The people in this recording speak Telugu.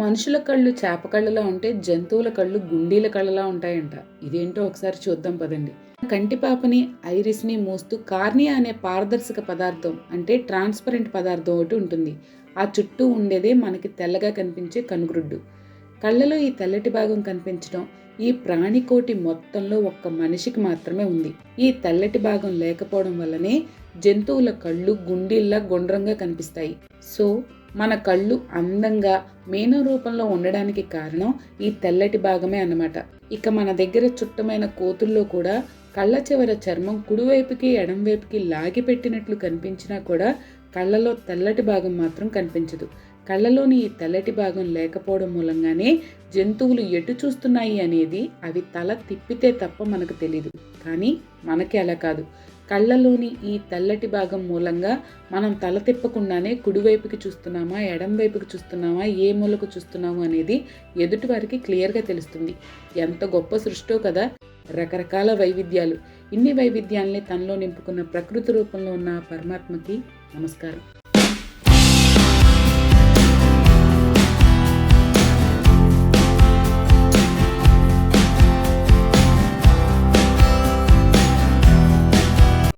మనుషుల కళ్ళు చేప కళ్ళలా ఉంటే జంతువుల కళ్ళు గుండీల కళ్ళలా ఉంటాయంట. ఇదేంటో ఒకసారి చూద్దాం పదండి. కంటిపాపని ఐరిస్ని మోస్తూ కార్నియా అనే పారదర్శక పదార్థం అంటే ట్రాన్స్పరెంట్ పదార్థం ఒకటి ఉంటుంది. ఆ చుట్టూ ఉండేదే మనకి తెల్లగా కనిపించే కనుగ్రుడ్డు. కళ్ళలో ఈ తెల్లటి భాగం కనిపించడం ఈ ప్రాణికోటి మొత్తంలో ఒక్క మనిషికి మాత్రమే ఉంది. ఈ తెల్లటి భాగం లేకపోవడం వల్లనే జంతువుల కళ్ళు గుండీల్లా గుండ్రంగా కనిపిస్తాయి. సో మన కళ్ళు అందంగా మేను రూపంలో ఉండడానికి కారణం ఈ తెల్లటి భాగమే అన్నమాట. ఇక మన దగ్గర చుట్టమైన కోతుల్లో కూడా కళ్ళ చివర చర్మం కుడివైపుకి ఎడంవైపుకి లాగి పెట్టినట్లు కనిపించినా కూడా కళ్ళలో తెల్లటి భాగం మాత్రం కనిపించదు. కళ్ళలోని ఈ తెల్లటి భాగం లేకపోవడం మూలంగానే జంతువులు ఎటు చూస్తున్నాయి అనేది అవి తల తిప్పితే తప్ప మనకు తెలీదు. కానీ మనకి అలా కాదు. కళ్ళలోని ఈ తెల్లటి భాగం మూలంగా మనం తల తిప్పకుండానే కుడివైపుకి చూస్తున్నామా ఎడం వైపుకి చూస్తున్నామా ఏ మూలకు చూస్తున్నాము అనేది ఎదుటి వారికి క్లియర్గా తెలుస్తుంది. ఎంత గొప్ప సృష్టో కదా రకరకాల వైవిధ్యాలు. ఇన్ని వైవిధ్యాల్ని తనలో నింపుకున్న ప్రకృతి రూపంలో ఉన్న పరమాత్మకి నమస్కారం.